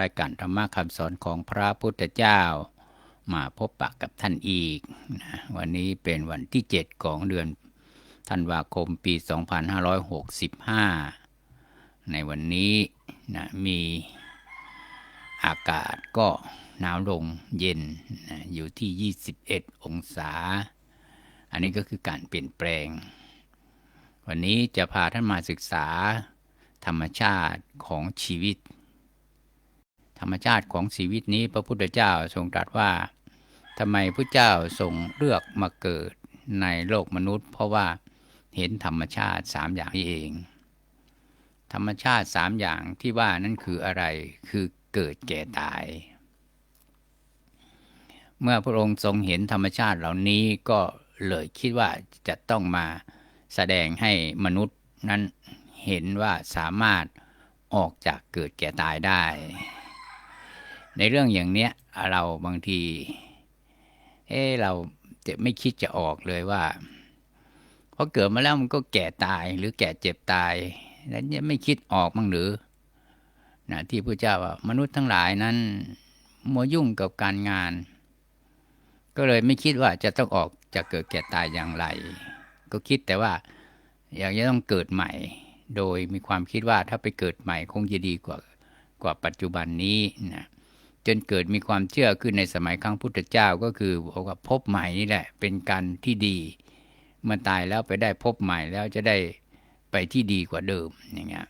รายการธรรมะคำสอนของพระพุทธเจ้า มาพบปะกับท่านอีกนะวันนี้เป็นวันที่ 7 ของเดือนธันวาคมปี 2565 ในวันนี้นะมีอากาศก็หนาวลงเย็นนะอยู่ที่ 21 องศา อันนี้ก็คือการเปลี่ยนแปลง วันนี้จะพาท่านมาศึกษาธรรมชาติของชีวิต ธรรมชาติของชีวิตนี้พระพุทธเจ้าทรงตรัสว่าทำไมพระเจ้าทรงเลือกมาเกิดในโลกมนุษย์ เพราะว่าเห็นธรรมชาติสามอย่างนี้เอง ธรรมชาติสามอย่างที่ว่านั่นคืออะไรคือเกิดแก่ตาย เมื่อพระองค์ทรงเห็นธรรมชาติเหล่านี้ก็เลยคิดว่าจะต้องมาแสดงให้มนุษย์นั้นเห็นว่าสามารถออกจากเกิดแก่ตายได้ ในเรื่องอย่างเนี้ยเราบางที เอ้เราจะไม่คิดจะออกเลยว่าพอเกิดมาแล้วมันก็แก่ตายหรือแก่เจ็บตายแล้วเนี่ยไม่คิดออกมั้งหรือนะที่พระเจ้าว่ามนุษย์ทั้งหลายนั้นมัวยุ่งกับการงาน ก็เลยไม่คิดว่าจะต้องออกจากเกิดแก่ตายอย่างไร ก็คิดแต่ว่า อยากจะต้องเกิดใหม่ โดยมีความคิดว่าถ้าไปเกิดใหม่คงจะดีกว่ากว่าปัจจุบันนี้นะ จนเกิดมีความเชื่อขึ้นในสมัยครั้งพุทธเจ้าก็คือบอกว่าพบใหม่นี่แหละ เป็นการที่ดีเมื่อตายแล้วไปได้พบใหม่แล้วจะได้ไปที่ดีกว่าเดิมอย่างเงี้ย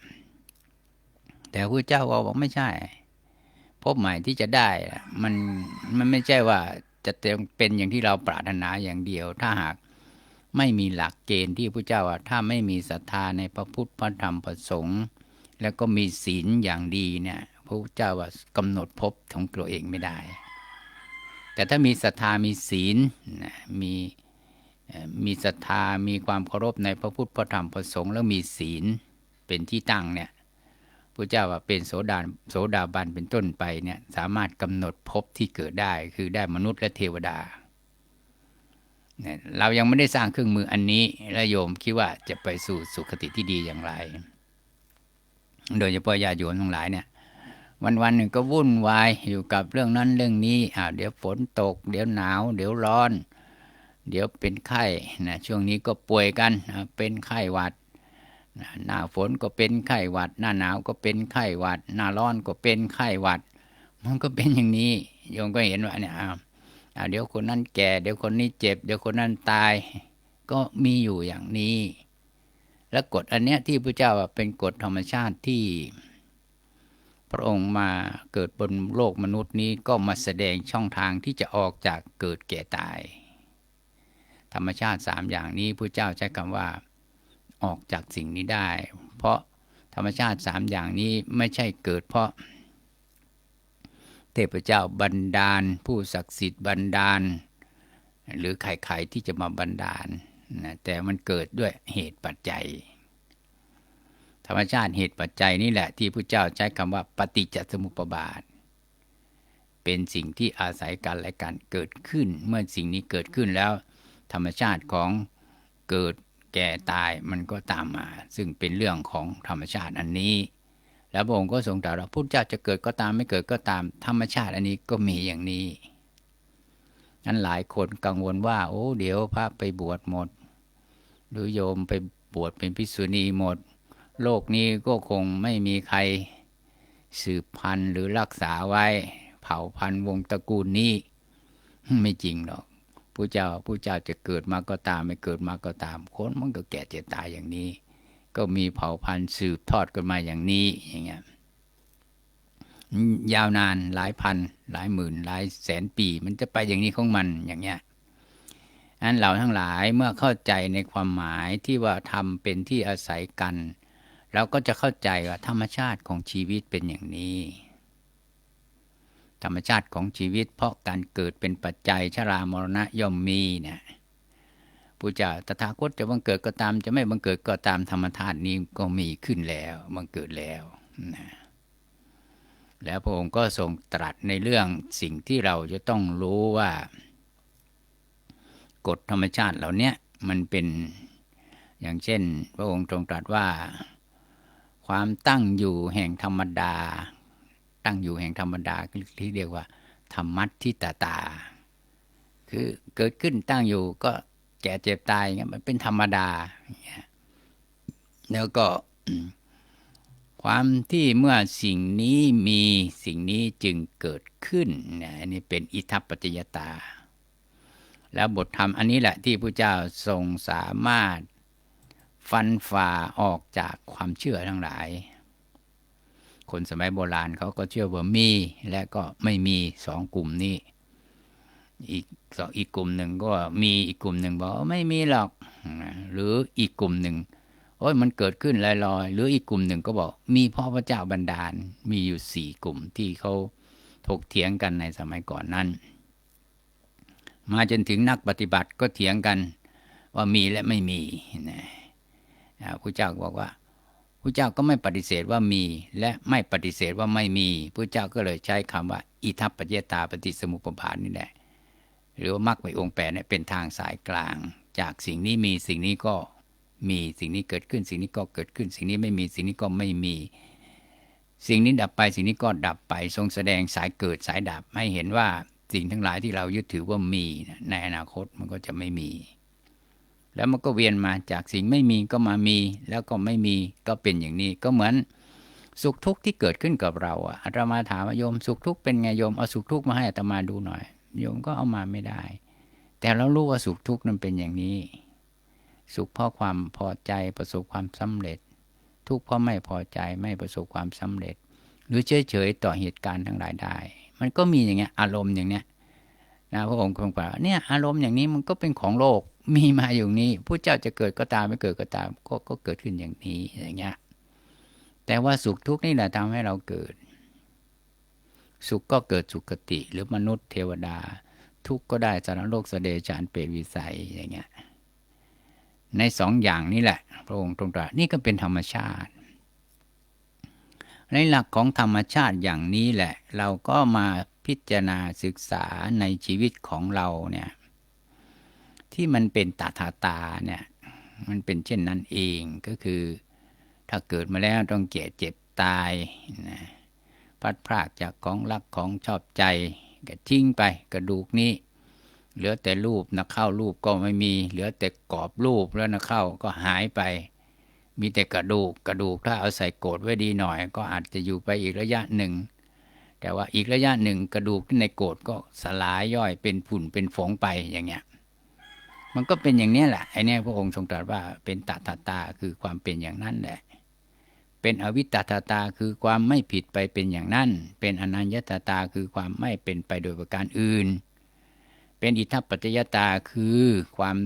แต่พระเจ้าบอกไม่ใช่ พบใหม่ที่จะได้มันมันไม่ใช่ว่าจะเป็นอย่างที่เราปรารถนาอย่างเดียว ถ้าหากไม่มีหลักเกณฑ์ที่พระเจ้าว่าถ้าไม่มีศรัทธาในพระพุทธพระธรรมพระสงฆ์แล้วก็มีศีลอย่างดีเนี่ย พระเจ้าว่ากำหนดภพของตัวเองไม่ได้ แต่ถ้ามีศรัทธามีศีลมีมีศรัทธามีความเคารพในพระพุทธพระธรรมพระสงฆ์แล้วมีศีลเป็นที่ตั้งเนี่ยพระเจ้าว่าเป็นโสดาโสดาบันเป็นต้นไปเนี่ยสามารถกำหนดภพที่เกิดได้คือได้มนุษย์และเทวดาเรายังไม่ได้สร้างเครื่องมืออันนี้และโยมคิดว่าจะไปสู่สุคติที่ดีอย่างไร โดยเฉพาะญาโยมทั้งหลายเนี่ย วันวันหนึ่งก็วุ่นวายอยู่กับเรื่องนั้นเรื่องนี้อ่าเดี๋ยวฝนตก เดี๋ยวหนาว เดี๋ยวร้อน เดี๋ยวเป็นไข้นะช่วงนี้ก็ป่วยกันเป็นไข้หวัดหน้าฝนก็เป็นไข้หวัด หน้าหนาวก็เป็นไข้หวัด หน้าร้อนก็เป็นไข้หวัด มันก็เป็นอย่างนี้โยมก็เห็นว่าเนี่ยอ่าเดี๋ยวคนนั้นแก่ เดี๋ยวคนนี้เจ็บ เดี๋ยวคนนั้นตาย ก็มีอยู่อย่างนี้ และกฎอันเนี้ยที่พระเจ้าเป็นกฎธรรมชาติที่ พระองค์มาเกิดบนโลกมนุษย์นี้ก็มาแสดงช่องทางที่จะออกจากเกิดแก่ตาย ธรรมชาติสามอย่างนี้พระเจ้าใช้คำว่าออกจากสิ่งนี้ได้ เพราะธรรมชาติสามอย่างนี้ไม่ใช่เกิดเพราะ เทพเจ้าบันดาล ผู้ศักดิ์สิทธิ์บันดาล หรือใครๆที่จะมาบันดาลนะแต่มันเกิดด้วยเหตุปัจจัย ธรรมชาติเหตุปัจจัยนี่แหละที่พระเจ้าใช้คำว่าปฏิจจสมุปบาท เป็นสิ่งที่อาศัยกันและกันเกิดขึ้น เมื่อสิ่งนี้เกิดขึ้นแล้ว ธรรมชาติของเกิดแก่ตายมันก็ตามมา ซึ่งเป็นเรื่องของธรรมชาติอันนี้ แล้วพระองค์ก็ทรงตรัสว่าพุทธเจ้าจะเกิดก็ตามไม่เกิดก็ตาม ธรรมชาติอันนี้ก็มีอย่างนี้นั้นหลายคนกังวลว่า โอ้ เดี๋ยวพระไปบวชหมด หรือโยมไปบวชเป็นพิสุณีหมด โลกนี้ก็คงไม่มีใคร สืบพันธุ์หรือรักษาไว้ เผ่าพันธุ์วงตระกูลนี้ ไม่จริงหรอกผู้เจ้าผู้เจ้าจะเกิดมาก็ตาม ไม่เกิดมาก็ตาม คนมันก็แก่เจ็บตายอย่างนี้ ก็มีเผ่าพันธุ์สืบทอดกันมาอย่างนี้อย่างเงี้ยยาวนานหลายพัน หลายหมื่น หลายแสนปี มันจะไปอย่างนี้ของมันอย่างเงี้ยอันเราทั้งหลายเมื่อเข้าใจในความหมายที่ว่าทำเป็นที่อาศัยกัน เราก็จะเข้าใจว่าธรรมชาติของชีวิตเป็นอย่างนี้ ธรรมชาติของชีวิต เพราะการเกิดเป็นปัจจัยชรามรณะย่อมมีเนี่ยพุทธเจ้าตถาคตจะบังเกิดก็ตาม จะไม่บังเกิดก็ตามธรรมธาตุนี้ก็มีขึ้นแล้วบังเกิดแล้วนะแล้วพระองค์ก็ทรงตรัสในเรื่องสิ่งที่เราจะต้องรู้ว่า กฎธรรมชาติเหล่านี้มันเป็นอย่างเช่น พระองค์ทรงตรัสว่า ความตั้งอยู่แห่งธรรมดา ตั้งอยู่แห่งธรรมดาที่เรียกว่า ธรรมัตทิตาตา คือเกิดขึ้นตั้งอยู่ก็แก่เจ็บตายเงี้ยมันเป็นธรรมดาแล้วก็ความที่เมื่อสิ่งนี้มีสิ่งนี้จึงเกิดขึ้นนี่ยอันนี้เป็นอิทัปปัจจยตา แล้วบทธรรมอันนี้แหละที่พระเจ้าทรงสามารถ ฟันฝ่าออกจากความเชื่อทั้งหลาย คนสมัยโบราณเขาก็เชื่อว่ามีและก็ไม่มีสองกลุ่มนี้ อีกสองอีกกลุ่มหนึ่งก็มีอีกกลุ่มหนึ่งบอกไม่มีหรอก หรืออีกกลุ่มหนึ่งโอ้ยมันเกิดขึ้นลอยๆ หรืออีกกลุ่มหนึ่งก็บอกมีพ่อพระเจ้าบันดาล มีอยู่สี่กลุ่มที่เขาถกเถียงกันในสมัยก่อนนั้น มาจนถึงนักปฏิบัติก็เถียงกันว่ามีและไม่มีนะ พระเจ้าบอกว่าพระเจ้าก็ไม่ปฏิเสธว่ามี และไม่ปฏิเสธว่าไม่มีพระเจ้าก็เลยใช้คำว่า อิทัปปัจเจตาปฏิสมุปบาทนี่แหละหรือว่ามรรคไปองค์แปดเนี่ยเป็นทางสายกลาง จากสิ่งนี้มีสิ่งนี้ก็มีสิ่งนี้เกิดขึ้น สิ่งนี้ก็เกิดขึ้น สิ่งนี้ไม่มีสิ่งนี้ก็ไม่มี สิ่งนี้ดับไปสิ่งนี้ก็ดับไปทรงแสดงสายเกิดสายดับให้เห็นว่าสิ่งทั้งหลายที่เรายึดถือว่ามีในอนาคตมันก็จะไม่มี แล้วมันก็เวียนมาจากสิ่งไม่มีก็มามี แล้วก็ไม่มีก็เป็นอย่างนี้ ก็เหมือนสุขทุกข์ที่เกิดขึ้นกับเราอะอาตมาถามโยมสุขทุกข์เป็นไงโยมเอาสุขทุกข์มาให้อาตมาดูหน่อย โยมก็เอามาไม่ได้ แต่เรารู้ว่าสุขทุกข์นั้นเป็นอย่างนี้ สุขเพราะความพอใจประสบความสำเร็จ ทุกข์เพราะไม่พอใจไม่ประสบความสำเร็จ หรือเฉยเฉยต่อเหตุการณ์ทั้งหลายได้ มันก็มีอย่างเงี้ยอารมณ์อย่างเนี้ยนะพระองค์ทรงบอกเนี่ยอารมณ์อย่างนี้มันก็เป็นของโลก มีมาอยู่นี้ผู้เจ้าจะเกิดก็ตามไม่เกิดก็ตาม ก็ก็เกิดขึ้นอย่างนี้อย่างเงี้ยแต่ว่าสุขทุกข์นี่แหละทำให้เราเกิด สุขก็เกิดสุขติ หรือมนุษย์เทวดา ทุกข์ก็ได้สารโลกสเดชานเปรตวิสัยอย่างเงี้ยในสองอย่างนี้แหละ พระองค์ตรงตรัสนี่ก็เป็นธรรมชาติ ในหลักของธรรมชาติอย่างนี้แหละ เราก็มาพิจารณาศึกษาในชีวิตของเราเนี่ย ที่มันเป็นตาถาตาเนี่ยมันเป็นเช่นนั้นเองก็คือ ถ้าเกิดมาแล้วต้องแก่เจ็บตายนะพัดพรากจากของรักของชอบใจก็ทิ้งไปกระดูกนี้ เหลือแต่รูปนะเข้ารูปก็ไม่มี เหลือแต่กรอบรูปแล้วนะเข้าก็หายไป มีแต่กระดูกกระดูกถ้าเอาใส่โกดไว้ดีหน่อย ก็อาจจะอยู่ไปอีกระยะหนึ่ง แต่ว่าอีกระยะหนึ่งกระดูกที่ในโกดก็สลายย่อยเป็นผุ่นเป็นฝงไปอย่างเงี้ย มันก็เป็นอย่างนี้แหละไอ้นี่พระองค์ทรงตรัสว่าเป็นตถาตาคือความเป็นอย่างนั้นแหละ เป็นอวิตตาตาคือความไม่ผิดไปเป็นอย่างนั้น เป็นอนัญญตาตาคือความไม่เป็นไปโดยประการอื่น เป็นอิทัปปัจจยตาคือความ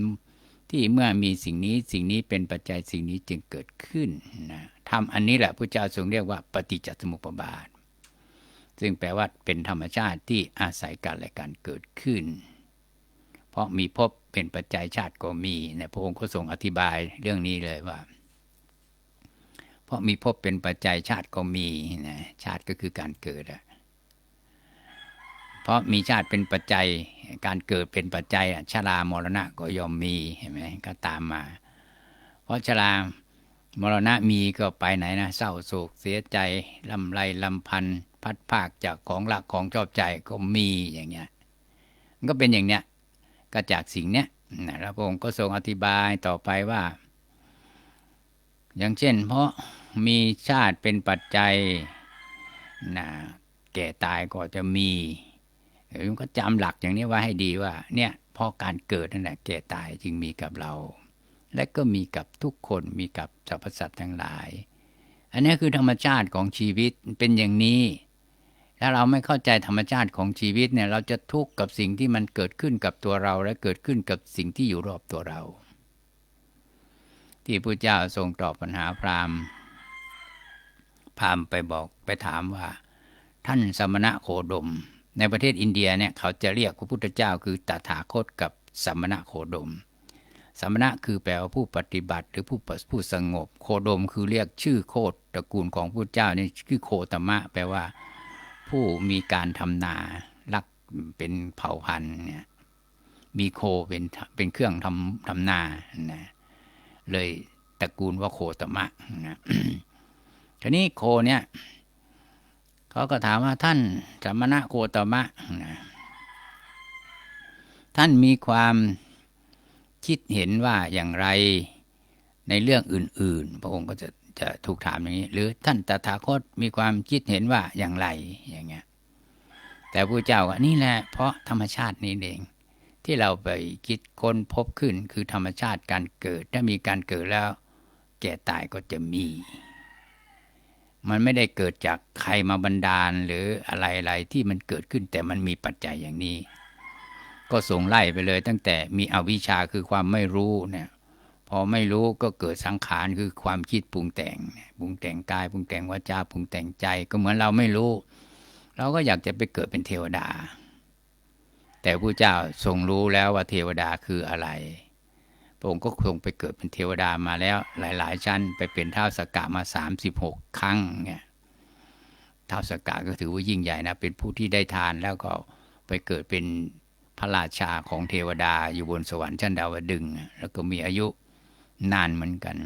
ที่เมื่อมีสิ่งนี้สิ่งนี้เป็นปัจจัยสิ่งนี้จึงเกิดขึ้นนะทำอันนี้แหละพระเจ้าทรงเรียกว่าปฏิจจสมุปบาท ซึ่งแปลว่าเป็นธรรมชาติที่อาศัยกันและการเกิดขึ้น เพราะมีภพเป็นปัจจัยชาติก็มีนะพระองค์ก็ทรงอธิบายเรื่องนี้เลยว่า เพราะมีภพเป็นปัจจัยชาติก็มีนะชาติก็คือการเกิดอะเพราะมีชาติเป็นปัจจัยการเกิดเป็นปัจจัยชรามรณะก็ย่อมมีเห็นไหมก็ตามมา เพราะชรามรณะมีก็ไปไหนนะเศร้าโศกเสียใจลำไรลำพันพัดภาคจากของหลักของชอบใจก็มีอย่างเงี้ยมันก็เป็นอย่างเนี้ย ก็จากสิ่งเนี้ยนะพระองค์ก็ทรงอธิบายต่อไปว่า อย่างเช่น เพราะมีชาติเป็นปัจจัยนะแก่ตายก็จะมีหรือก็จำหลักอย่างนี้ว่าให้ดีว่า เนี่ยเพราะการเกิดนั่นแหละแก่ตายจึงมีกับเรา และก็มีกับทุกคนมีกับสรรพสัตว์ทั้งหลาย อันนี้คือธรรมชาติของชีวิตเป็นอย่างนี้ ถ้าเราไม่เข้าใจธรรมชาติของชีวิตเนี่ย เราจะทุกข์กับสิ่งที่มันเกิดขึ้นกับตัวเราและเกิดขึ้นกับสิ่งที่อยู่รอบตัวเรา ที่พระเจ้าทรงตอบปัญหาพราหมณ์ พราหมณ์ไปบอกไปถามว่า ท่านสมณะโคดม ในประเทศอินเดียเนี่ยเขาจะเรียกพระพุทธเจ้าคือตถาคตกับสมณะโคดมสมณะคือแปลว่าผู้ปฏิบัติหรือผู้ผู้สงบ โคดมคือเรียกชื่อโคดตระกูลของพระเจ้านี่คือโคตมะ แปลว่า ผู้มีการทำนารักเป็นเผ่าพันธุ์เนี่ยมีโคเป็นเป็นเครื่องทำทำนานะเลยตระกูลว่าโคตมะนะทีนี้โคเนี่ยเขาก็ถามว่าท่านสมณะโคตมะนะท่านมีความคิดเห็นว่าอย่างไรในเรื่องอื่น ๆ พระองค์ก็จะ จะถูกถามอย่างนี้ หรือท่านตถาคตมีความคิดเห็นว่าอย่างไรอย่างเงี้ยแต่พระเจ้าก็นี่แหละเพราะธรรมชาตินี้เอง ที่เราไปคิดค้นพบขึ้นคือธรรมชาติการเกิด ถ้ามีการเกิดแล้ว แก่ตายก็จะมี มันไม่ได้เกิดจากใครมาบันดาลหรืออะไรๆที่มันเกิดขึ้น แต่มันมีปัจจัยอย่างนี้ ก็ส่งไล่ไปเลยตั้งแต่มีอวิชชาคือความไม่รู้เนี่ย พอไม่รู้ก็เกิดสังขารคือความคิดปรุงแต่งปรุงแต่งกายปรุงแต่งวาจาปรุงแต่งใจ ก็เหมือนเราไม่รู้ เราก็อยากจะไปเกิดเป็นเทวดา แต่พระเจ้าทรงรู้แล้วว่าเทวดาคืออะไรพระองค์ก็คงไปเกิดเป็นเทวดามาแล้ว หลาย ๆ ชั้นไปเป็นเท้าสกกะมาสามสิบหกครั้งเนี่ยเท้าสกกะก็ถือว่ายิ่งใหญ่นะเป็นผู้ที่ได้ทานแล้วก็ไปเกิดเป็นพระราชาของเทวดาอยู่บนสวรรค์ชั้นดาวดึงแล้วก็มีอายุ นานเหมือนกัน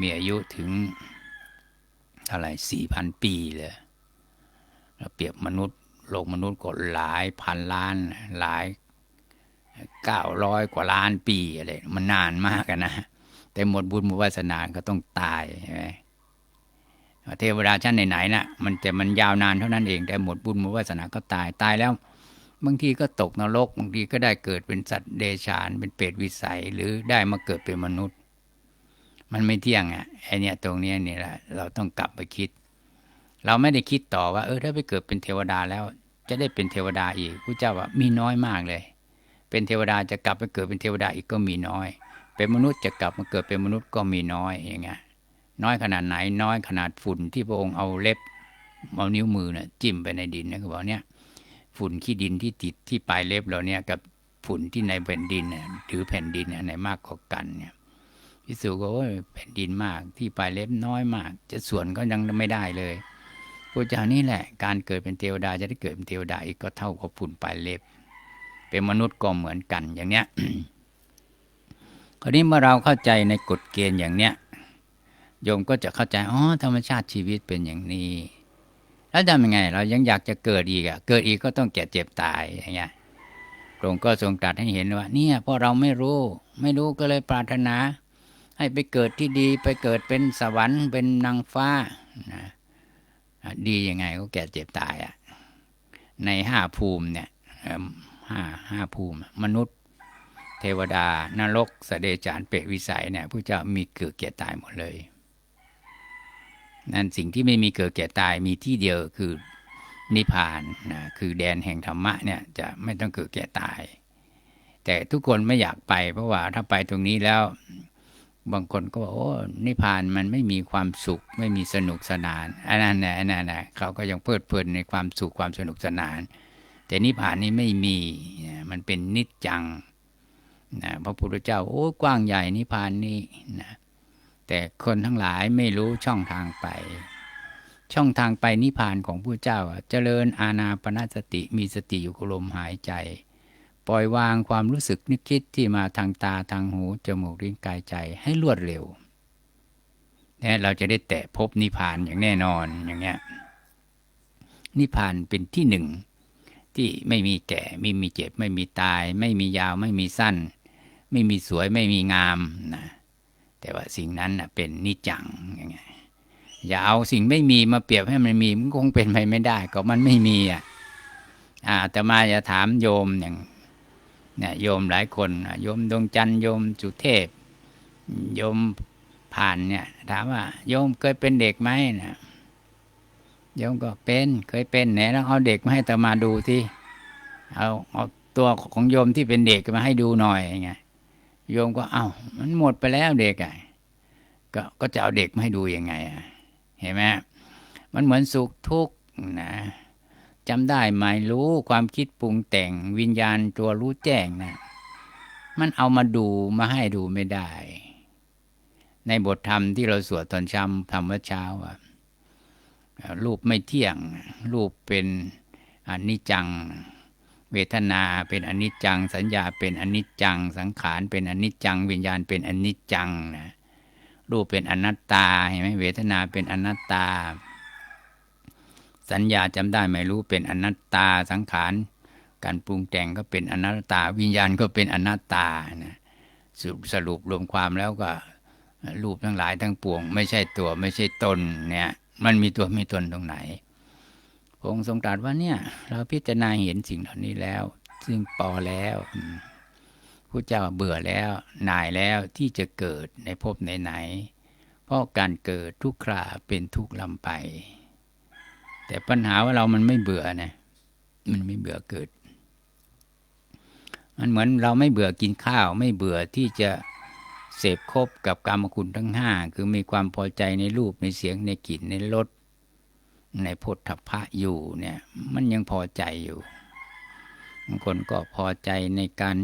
มีอายุถึงเท่าไหร่สี่พันปีเลยเราเปรียบมนุษย์โลกมนุษย์ก็หลายพันล้าน หลายเก้าร้อยกว่าล้านปีอะไรมันนานมากนะ แต่หมดบุญหมดวาสนาก็ต้องตายใช่ไหมเทวดาชั้นไหนๆนะ่ะมันแต่มันยาวนานเท่านั้นเอง แต่หมดบุญหมดวาสนาก็ตายตายแล้ว บางทีก็ตกนรก บางทีก็ได้เกิดเป็นสัตว์เดชาน เป็นเปรตวิสัย หรือได้มาเกิดเป็นมนุษย์ มันไม่เที่ยงอะไอเนี้ยตรงเนี้ยนี่แหละเราต้องกลับไปคิด เราไม่ได้คิดต่อว่า เออถ้าไปเกิดเป็นเทวดาแล้ว จะได้เป็นเทวดาอีกพระเจ้าว่ามีน้อยมากเลย เป็นเทวดาจะกลับไปเกิดเป็นเทวดาอีกก็มีน้อย เป็นมนุษย์จะกลับมาเกิดเป็นมนุษย์ก็มีน้อยอย่างเงี้ยน้อยขนาดไหนน้อยขนาดฝุ่นที่พระองค์เอาเล็บเอานิ้วมือเนี่ยจิ้มไปในดินนะเขาบอกเนี่ย ฝุ่นขี้ดินที่ติดที่ปลายเล็บเราเนี่ยกับฝุ่นที่ในแผ่นดินเนี่ยถือแผ่นดินไหนมากกว่ากันเนี่ยพิสูจน์ก็ว่าแผ่นดินมากที่ปลายเล็บน้อยมาก จะส่วนก็ยังไม่ได้เลยพระเจ้านี่แหละ การเกิดเป็นเทวดาจะได้เกิดเป็นเทวดาอีกก็เท่ากับฝุ่นปลายเล็บ เป็นมนุษย์ก็เหมือนกันอย่างเนี้ยคราวนี้เมื่อเราเข้าใจในกฎเกณฑ์อย่างเนี้ยโยมก็จะเข้าใจอ๋อธรรมชาติชีวิตเป็นอย่างนี้ แล้วทำยังไง เรายังอยากจะเกิดอีกอะเกิดอีกก็ต้องแก่เจ็บตายอย่างเงี้ยพระองค์ก็ทรงตรัสให้เห็นว่า เนี่ยพราะเราไม่รู้ ไม่รู้ก็เลยปรารถนา ให้ไปเกิดที่ดีไปเกิดเป็นสวรรค์ เป็นนางฟ้านะดียังไงก็แก่เจ็บตายอะในห้าภูมิเนี่ยห้าห้าภูมิ มนุษย์เทวดา นรกสเดจานเปรตวิสัยเนี่ยพระเจ้ามีเกิดแก่ตายหมดเลย นั่นสิ่งที่ไม่มีเกิดแก่ตายมีที่เดียวคือนิพพานนะคือแดนแห่งธรรมะเนี่ยจะไม่ต้องเกิดแก่ตาย แต่ทุกคนไม่อยากไป เพราะว่าถ้าไปตรงนี้แล้ว บางคนก็บอกโอ้นิพพานมันไม่มีความสุข ไม่มีสนุกสนานอันนั้นนะอันนั้นนะเขาก็ยังเพลิดเพลินในความสุขความสนุกสนาน แต่นิพพานนี้ไม่มีมันเป็นนิจจังนะพระพุทธเจ้าโอ้กว้างใหญ่นิพพานนี้นะ แต่คนทั้งหลายไม่รู้ช่องทางไป ช่องทางไปนิพพานของผู้เจ้าเจริญอาณาปณสติมีสติอยู่กับลมหายใจ ปล่อยวางความรู้สึกนึกคิดที่มาทางตาทางหู จมูกลิ้นกายใจให้รวดเร็วเนี่ยเราจะได้แตะพบนิพพานอย่างแน่นอนอย่างเงี้ยนิพพานเป็นที่หนึ่งที่ไม่มีแก่ไม่มีเจ็บ ไม่มีตาย ไม่มียาวไม่มีสั้น ไม่มีสวยไม่มีงามนะ แต่ว่าสิ่งนั้นเป็นนิจังอย่างเงี้ยอย่าเอาสิ่งไม่มีมาเปรียบให้มันมีมันคงเป็นไปไม่ได้ ก็มันไม่มีอะอาแต่มาจะถามโยมอย่างเนี่ยโยมหลายคนโยมดวงจันทร์โยมสุเทพ โยมผ่านเนี่ย ถามว่า โยมเคยเป็นเด็กไหมนะโยมก็เป็นเคยเป็นไหนแล้วเอาเด็กมาให้ตมาดูที่เอาเอาตัวของโยมที่เป็นเด็กมาให้ดูหน่อยไง โยมก็เอา้ามันหมดไปแล้วเด็กอะก็ก็จะเอาเด็กมาให้ดูยังไงอะเห็นไหมมันเหมือนสุขทุกข์นะจำได้ไหมรู้ความคิดปรุงแต่งวิญญาณตัวรู้แจ้งนะมันเอามาดูมาให้ดูไม่ได้ ในบทธรรมที่เราสวดตอนช้ำธรรมวัเช้าอะรูปไม่เที่ยง รูปเป็นอนิจจัง เวทนาเป็นอนิจจัง สัญญาเป็นอนิจจัง สังขารเป็นอนิจจัง วิญญาณเป็นอนิจจังนะรูปเป็นอนัตตาเห็นไหมเวทนาเป็นอนัตตา สัญญาจำได้ไม่รู้เป็นอนัตตาสังขารการปรุงแต่งก็เป็นอนัตตา วิญญาณก็เป็นอนัตตานะสรุปสรุปรวมความแล้วก็รูปทั้งหลายทั้งปวง ไม่ใช่ตัวไม่ใช่ตนเนี่ยมันมีตัวมีตนตรงไหน องค์ทรงตรัสว่าเนี่ย เราพิจารณาเห็นสิ่งเหล่านี้แล้ว ซึ่งปอแล้วผู้เจ้าเบื่อแล้วหน่ายแล้วที่จะเกิดในภพไหนๆเพราะการเกิดทุกคราเป็นทุกลำไป แต่ปัญหาว่าเรามันไม่เบื่อนะมันไม่เบื่อเกิด มันเหมือนเราไม่เบื่อกินข้าว ไม่เบื่อที่จะเสพคบกับกรรมคุณทั้งห้าคือมีความพอใจในรูปในเสียงในกลิ่นในรส ในโพธพะอยู่เนี่ยมันยังพอใจอยู่บางคนก็พอใจในการ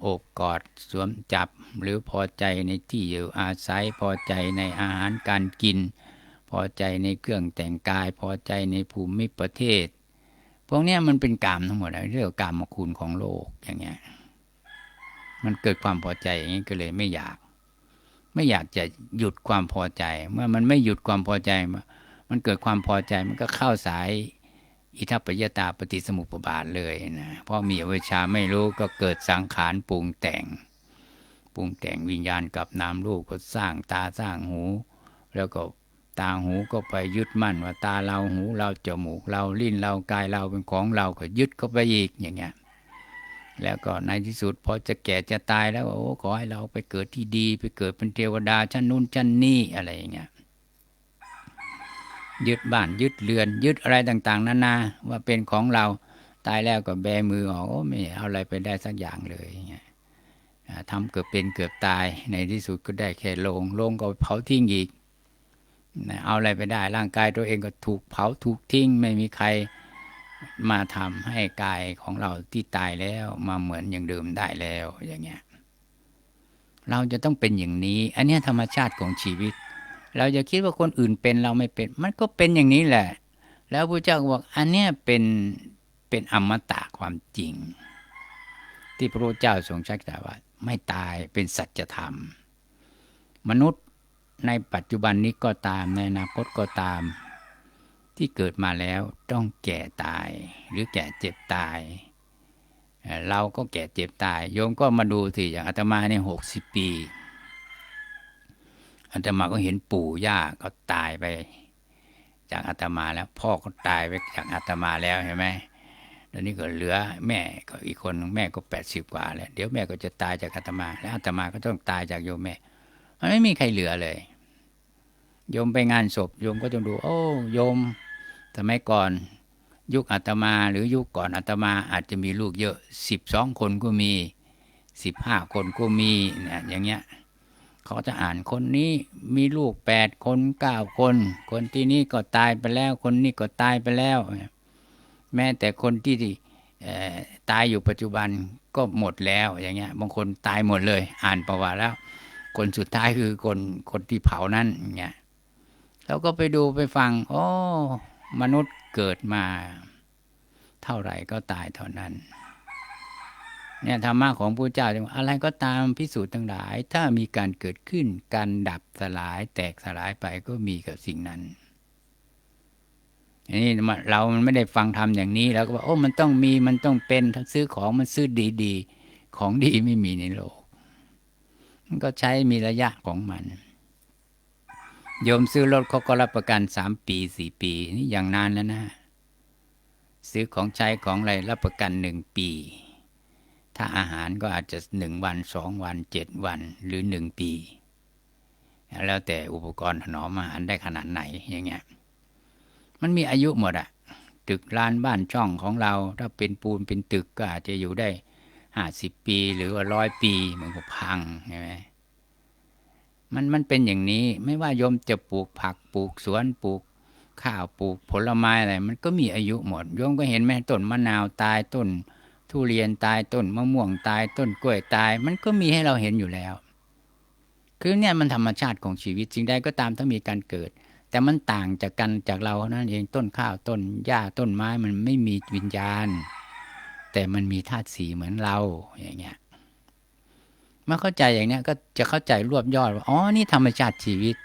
โอบกอดสวมจับ หรือพอใจในที่อยู่อาศัยพอใจในอาหารการกิน พอใจในเครื่องแต่งกาย พอใจในภูมิประเทศ พวกนี้มันเป็นกามทั้งหมดเรียกว่ากามคุณของโลกอย่างเงี้ยมันเกิดความพอใจอย่างนี้ก็เลยไม่อยาก ไม่อยากจะหยุดความพอใจ เมื่อมันไม่หยุดความพอใจ มันเกิดความพอใจมันก็เข้าสายอิทัปปยตาปฏิสมุปบาทเลยนะเพราะมีอวิชชาไม่รู้ก็เกิดสังขารปรุงแต่ง ปรุงแต่งวิญญาณกับนามรูปก็สร้างตาสร้างหู แล้วก็ตาหูก็ไปยึดมั่นว่าตาเราหูเราจมูกเราลิ้นเรากายเราเป็นของเราก็ยึดเข้าไปอีกอย่างเงี้ยแล้วก็ในที่สุดพอจะแก่จะตายแล้วโอ้ขอให้เราไปเกิดที่ดี ไปเกิดเป็นเทวดาชั้นนู้นชั้นนี้อะไรอย่างเงี้ย ยึดบ้านยึดเรือน ยึดอะไรต่างๆนานาว่าเป็นของเราตายแล้วก็แบมือออกโอ้ไม่เอาอะไรไปได้สักอย่างเลยอย่างเงี้ยทำเกือบเป็นเกือบตายในที่สุดก็ได้แค่ลงลงก็เผาทิ้งอีกเอาอะไรไปได้ร่างกายตัวเองก็ถูกเผาถูกทิ้ง ไม่มีใครมาทำให้กายของเราที่ตายแล้วมาเหมือนอย่างเดิมได้แล้วอย่างเงี้ยเราจะต้องเป็นอย่างนี้ อันนี้ธรรมชาติของชีวิต เราจะคิดว่าคนอื่นเป็นเราไม่เป็น มันก็เป็นอย่างนี้แหละ แล้วพระเจ้าบอกอันเนี้ยเป็นเป็นอมตะความจริง ที่พระเจ้าทรงชักแต่ว่าไม่ตายเป็นสัจธรรม มนุษย์ในปัจจุบันนี้ก็ตามในอนาคตก็ตาม ที่เกิดมาแล้วต้องแก่ตายหรือแก่เจ็บตาย เราก็แก่เจ็บตาย โยมก็มาดูสิอย่างอาตมาเนี่ยหกสิบปี อาตมาก็เห็นปู่ย่าก็ตายไป จากอาตมาแล้ว พ่อก็ตายไปจากอาตมาแล้วเห็นไหมตอนนี้ก็เหลือแม่ก็อีกคนแม่ก็แปดสิบกว่าแล้วเดี๋ยวแม่ก็จะตายจากอาตมา แล้วอาตมาก็ต้องตายจากโยมแม่มันไม่มีใครเหลือเลย โยมไปงานศพโยมก็ต้องดู โอ้โยมสมัยก่อนยุคอาตมาหรือยุคก่อนอาตมาอาจจะมีลูกเยอะสิบสองคนก็มีสิบห้าคนก็มีเนี่ยอย่างเงี้ย เขาจะอ่านคนนี้มีลูกแปดคนเก้าคน คนที่นี่ก็ตายไปแล้ว คนนี้ก็ตายไปแล้ว แม้แต่คนที่ตายอยู่ปัจจุบันก็หมดแล้วอย่างเงี้ย บางคนตายหมดเลย อ่านประวัติแล้ว คนสุดท้ายคือคนคนที่เผานั่นอย่างเงี้ยเราก็ไปดูไปฟังโอ้มนุษย์เกิดมา เท่าไหร่ก็ตายเท่านั้น เนี่ยธรรมะของพระเจ้าอะไรก็ตามพิสูจน์ทั้งหลาย ถ้ามีการเกิดขึ้นการดับสลายแตกสลายไปก็มีกับสิ่งนั้นอันนี้เรามันไม่ได้ฟังทำอย่างนี้แล้วก็ว่าโอ้มันต้องมีมันต้องเป็นถ้าซื้อของมันซื้อดีๆ ของดีไม่มีในโลก มันก็ใช้มีระยะของมันโยมซื้อรถเขาก็รับประกันสามปีสี่ปี นี่อย่างนานแล้วนะ ซื้อของใช้ของอะไรรับประกันหนึ่งปี ถ้าอาหารก็อาจจะหนึ่งวันสองวันเจ็ดวันหรือหนึ่งปี แล้วแต่อุปกรณ์ถนอมอาหารได้ขนาดไหนอย่างเงี้ยมันมีอายุหมดอะตึกลานบ้านช่องของเรา ถ้าเป็นปูนเป็นตึกก็อาจจะอยู่ได้ห้าสิบปีหรือว่าร้อยปีมันก็พังใช่ไหมมันมันเป็นอย่างนี้ไม่ว่าโยมจะปลูกผักปลูกสวนปลูกข้าวปลูกผลไม้อะไรมันก็มีอายุหมดโยมก็เห็นไหมต้นมะนาวตายต้น ทุเรียนตายต้นมะม่วงตายต้นกล้วยตาย มันก็มีให้เราเห็นอยู่แล้ว คือเนี่ยมันธรรมชาติของชีวิตสิ่งใดก็ตามต้องมีการเกิด แต่มันต่างจากกันจากเรานั่นเองต้นข้าวต้นหญ้าต้นไม้มันไม่มีวิญญาณ แต่มันมีธาตุสีเหมือนเราอย่างเงี้ยมาเข้าใจอย่างเนี้ยก็จะเข้าใจรวบยอดว่าอ๋อนี่ธรรมชาติชีวิต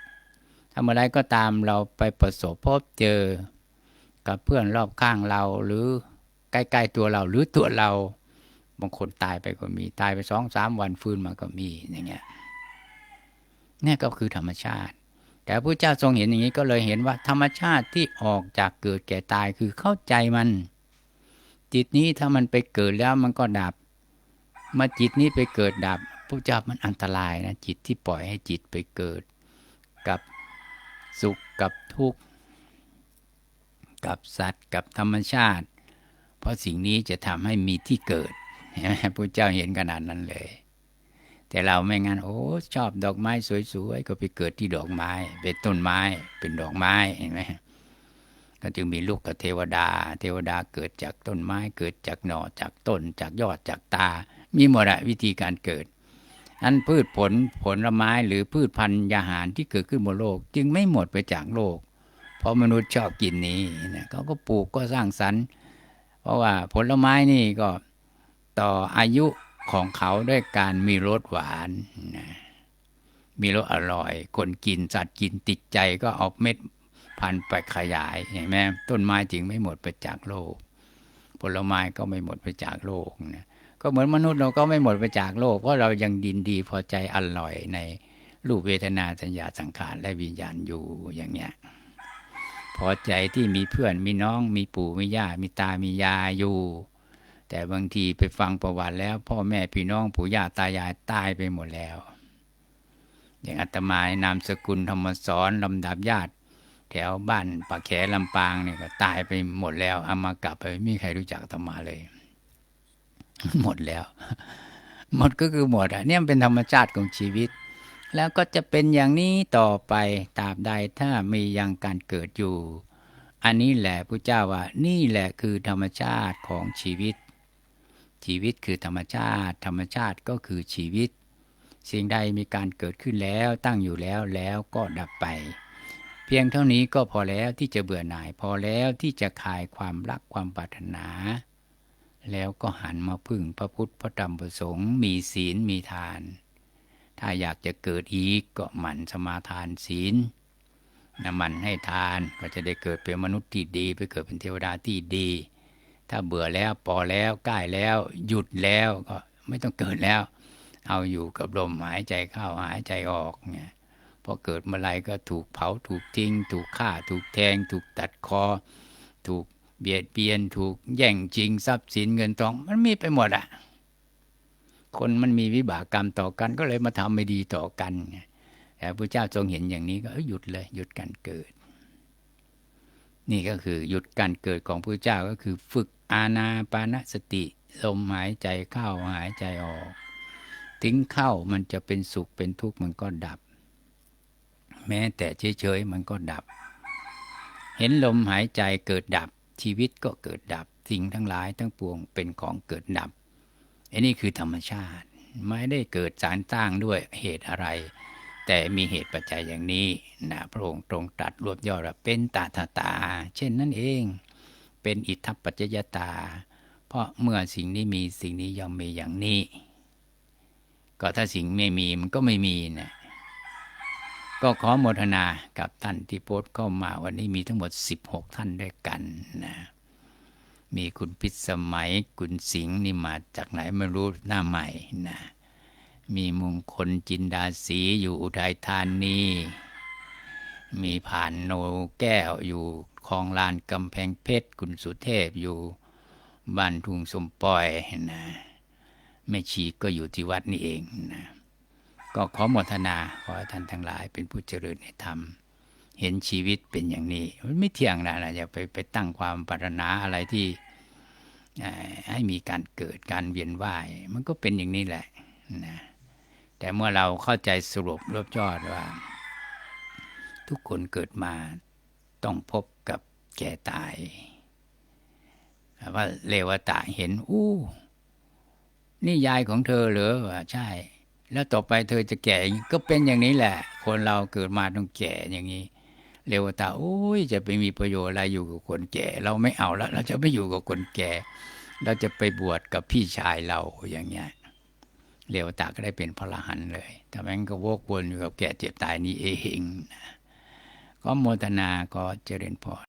ทำอะไรก็ตามเราไปประสบพบเจอ กับเพื่อนรอบข้างเราหรือ ใกล้ๆตัวเราหรือตัวเรา บางคนตายไปก็มีตายไปสองสามวันฟื้นมาก็มีอย่างเงี้ยนี่ก็คือธรรมชาติ แต่พระเจ้าทรงเห็นอย่างนี้ก็เลยเห็นว่าธรรมชาติที่ออกจากเกิดแก่ตายคือเข้าใจมัน จิตนี้ถ้ามันไปเกิดแล้วมันก็ดับ มาจิตนี้ไปเกิดดับพระเจ้ามันอันตรายนะจิตที่ปล่อยให้จิตไปเกิด กับสุขกับทุกข์กับสัตว์กับธรรมชาติ เพราะสิ่งนี้จะทำให้มีที่เกิดเห็นไหมพระเจ้าเห็นขนาดนั้นเลย แต่เราไม่งั้นโอ้ชอบดอกไม้สวยๆก็ไปเกิดที่ดอกไม้ เป็นต้นไม้เป็นดอกไม้เห็นไหมก็จึงมีลูกกับเทวดา เทวดาเกิดจากต้นไม้ เกิดจากหน่อจากต้น จากยอดจากตา มีหมดอะวิธีการเกิดอันพืชผลผลไม้หรือพืชพันธุ์ยาหารที่เกิดขึ้นบนโลก จึงไม่หมดไปจากโลก เพราะมนุษย์ชอบกินนี้นะเขาก็ปลูกก็สร้างสรรค์ เพราะว่าผลไม้นี่ก็ต่ออายุของเขาด้วยการมีรสหวานนะมีรสอร่อย คนกินสัตว์กินติดใจก็เอาเม็ดพันธุ์ไปขยายเห็นไหมต้นไม้จึงไม่หมดไปจากโลก ผลไม้ก็ไม่หมดไปจากโลกนะก็เหมือนมนุษย์เราก็ไม่หมดไปจากโลก เพราะเรายังดินดีพอใจอร่อยในรูปเวทนาสัญญาสังขารและวิญญาณอยู่อย่างเงี้ย พอใจที่มีเพื่อนมีน้อง มีปู่มีย่ามีตามียายอยู่ แต่บางทีไปฟังประวัติแล้ว พ่อแม่พี่น้องปู่ย่าตายายตายไปหมดแล้ว อย่างอาตมานามสกุลธรรมสอนลำดับญาติ แถวบ้านปากแขลำปางเนี่ยก็ตายไปหมดแล้วเอามากลับไปไม่มีใครรู้จักอาตมาเลย หมดแล้ว หมดก็คือหมดอะเนี่ยเป็นธรรมชาติของชีวิต แล้วก็จะเป็นอย่างนี้ต่อไปตราบใดถ้ามียังการเกิดอยู่ อันนี้แหละพระเจ้าว่า นี่แหละคือธรรมชาติของชีวิต ชีวิตคือธรรมชาติ ธรรมชาติก็คือชีวิต สิ่งใดมีการเกิดขึ้นแล้วตั้งอยู่แล้วแล้วก็ดับไป เพียงเท่านี้ก็พอแล้วที่จะเบื่อหน่ายพอแล้วที่จะคลายความรักความปรารถนา แล้วก็หันมาพึ่งพระพุทธพระธรรมพระสงฆ์มีศีลมีทาน ถ้าอยากจะเกิดอีกก็หมั่นสมาทานศีลนะมันให้ทานก็จะได้เกิดเป็นมนุษย์ที่ดี ไปเกิดเป็นเทวดาที่ดี ถ้าเบื่อแล้วพอแล้วใกล้แล้ว หยุดแล้วก็ไม่ต้องเกิดแล้ว เอาอยู่กับลมหายใจเข้าหายใจออกเนี่ยพอเกิดเมื่อไรก็ถูกเผาถูกทิ้ง ถูกฆ่า ถูกแทง ถูกตัดคอ ถูกเบียดเบียน ถูกแย่งจริงทรัพย์สินเงินทอง มันมีไปหมดอะ คนมันมีวิบากกรรมต่อกัน ก็เลยมาทำไม่ดีต่อกันแต่พระเจ้าทรงเห็นอย่างนี้ก็หยุดเลย หยุดการเกิด นี่ก็คือหยุดการเกิดของพระเจ้าก็คือฝึกอาณาปานสติลมหายใจเข้าหายใจออกทิ้งเข้ามันจะเป็นสุขเป็นทุกข์มันก็ดับ แม้แต่เฉยๆมันก็ดับ เห็นลมหายใจเกิดดับชีวิตก็เกิดดับ สิ่งทั้งหลายทั้งปวงเป็นของเกิดดับ อันนี้คือธรรมชาติไม่ได้เกิดสารสร้างด้วยเหตุอะไร แต่มีเหตุปัจจัยอย่างนี้นะพระองค์ตรงตรัสรวบยอดว่าเป็นตาตาตา เช่นนั่นเอง เป็นอิทธปัจจยตา เพราะเมื่อสิ่งนี้มีสิ่งนี้ย่อมมีอย่างนี้ ก็ถ้าสิ่งไม่มีมันก็ไม่มีนะก็ขอโมทนากับท่านที่โพสเข้ามาวันนี้มีทั้งหมด 16 ท่านด้วยกันนะ มีคุณพิสมัยคุณสิงห์นี่มาจากไหนไม่รู้หน้าใหม่นะมีมงคลจินดาสีอยู่อุทัยธานีมีผ่านโนแก้วอยู่คลองลานกำแพงเพชรคุณสุเทพอยู่บ้านทุ่งสมปอยนะแม่ชีก็อยู่ที่วัดนี่เองนะก็ขอโมทนาขอให้ท่านทั้งหลายเป็นผู้เจริญในธรรม เห็นชีวิตเป็นอย่างนี้ มันไม่เที่ยงนะนะอย่าไปไปตั้งความปรารถนาอะไรที่ ให้มีการเกิดการเวียนว่าย มันก็เป็นอย่างนี้แหละนะแต่เมื่อเราเข้าใจสรุปรวบยอดว่า ทุกคนเกิดมาต้องพบกับแก่ตายว่าเลวตาเห็น อู้นี่ยายของเธอเหรอว่าใช่ แล้วต่อไปเธอจะแก่ก็เป็นอย่างนี้แหละ คนเราเกิดมาต้องแก่อย่างนี้ เลวตาโอ้ยจะไปมีประโยชน์อะไรอยู่กับคนแก่ เราไม่เอาแล้ว เราจะไม่อยู่กับคนแก่ เราจะไปบวชกับพี่ชายเราอย่างเงี้ยเลวตาก็ได้เป็นพระรหันเลยแต่แม่งก็วกวนอยู่กับแก่เจ็บตายนี้เองก็โมทนาก็เจริญพร